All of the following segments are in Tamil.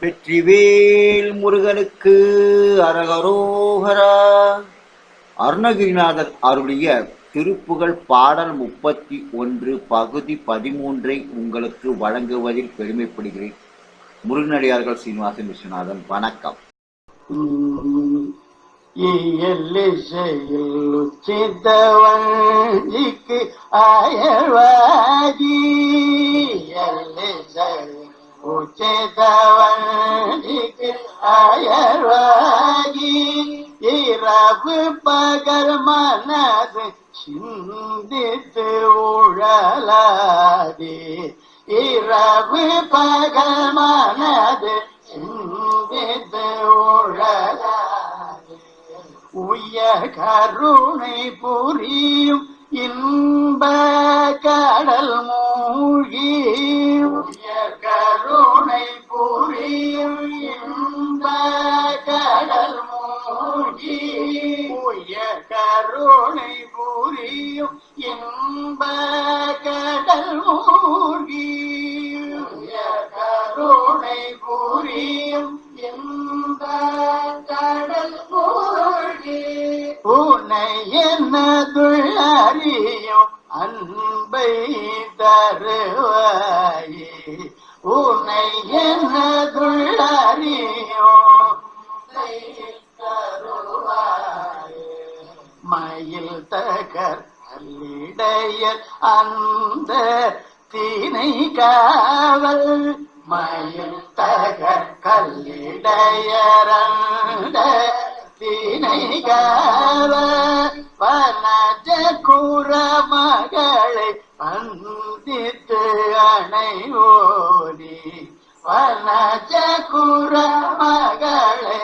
வெற்றிவேல் முருகனுக்கு அரகரோகரா. அருணகிரிநாதர் அருளிய திருப்புகழ் பாடல் முப்பத்தி ஒன்று பகுதி பதிமூன்றை உங்களுக்கு வழங்குவதில் பெருமைப்படுகிறேன். முருகனடியார்கள் சீனிவாசன் விஸ்வநாதன் வணக்கம். இயல்லிசையில் உச்சித்தவஞ்சிக்கு அயல்வாகி இயல்லிசையில் இரவு பகல் மனது சிந்தித்து உழலாதே. இரவு பகல் மனது சிந்தித்து உழலாதே. உய கருணை புரியும் இன்ப கடல் மூழ்கி உய கருணை புரியும் இந்த கடல் மூழ்கி உய கருணை புரியும் இன்ப கடல் மூழ்கி உய கருணை புரியும் இன்ப கடல் மூழ்கி. உனை உன்னை என்னதுள்ளறியும் அன்பை தருவாயே உன்னை என்னதுள்ளறியும் மயில் தகர் அல்லிடைய அந்த தீனை காவல். மயில் தகர் கல்லிடையரந்த தீனை காவல். வனஜ வனஜ மகளே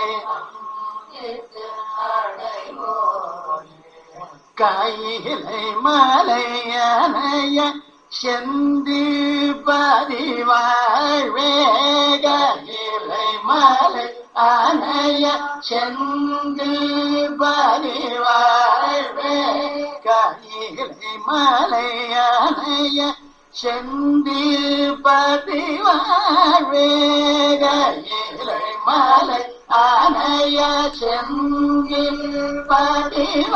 கையிலை மலையனைய செந்தி பதிவாழ்வேகையிலை மலை அனைய செந்தி பதிவாழ்வே கையிலை மலையனைய அணைய செந்தி பதிவாழ்வேகையிலை ஆனைய அணைய செந்தில் பதிவாழகரி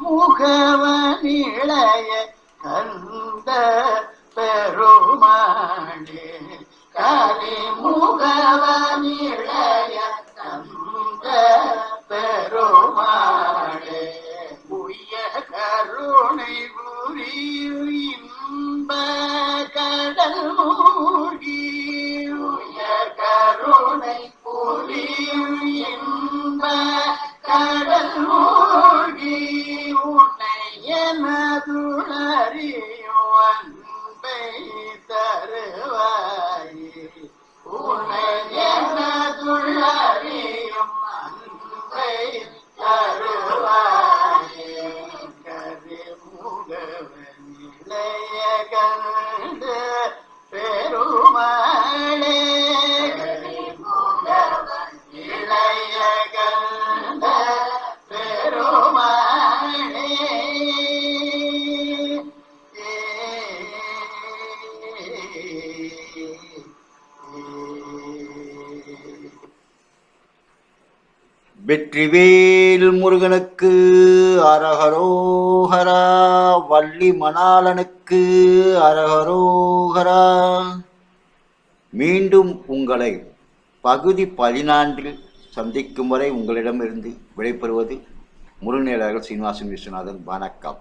முகவனிளைய கந்த பெருமாளே கரி முகவனிளைய கந்த பெருமாளே உய கருணை எனதுளறியும் அன்பை தருவாயே உன்னை எனதுளறியும் அன்பை தருவாயே. கரிமுகவன் இளைய வெற்றிவேல் முருகனுக்கு அரஹரோஹரா. வள்ளி மணாளனுக்கு அரஹரோஹரா. மீண்டும் உங்களை பகுதி பதினான்கில் சந்திக்கும் வரை உங்களிடமிருந்து விடைபெறுவது முருகநேரர்கள் சீனிவாசன் விஸ்வநாதன். வணக்கம்.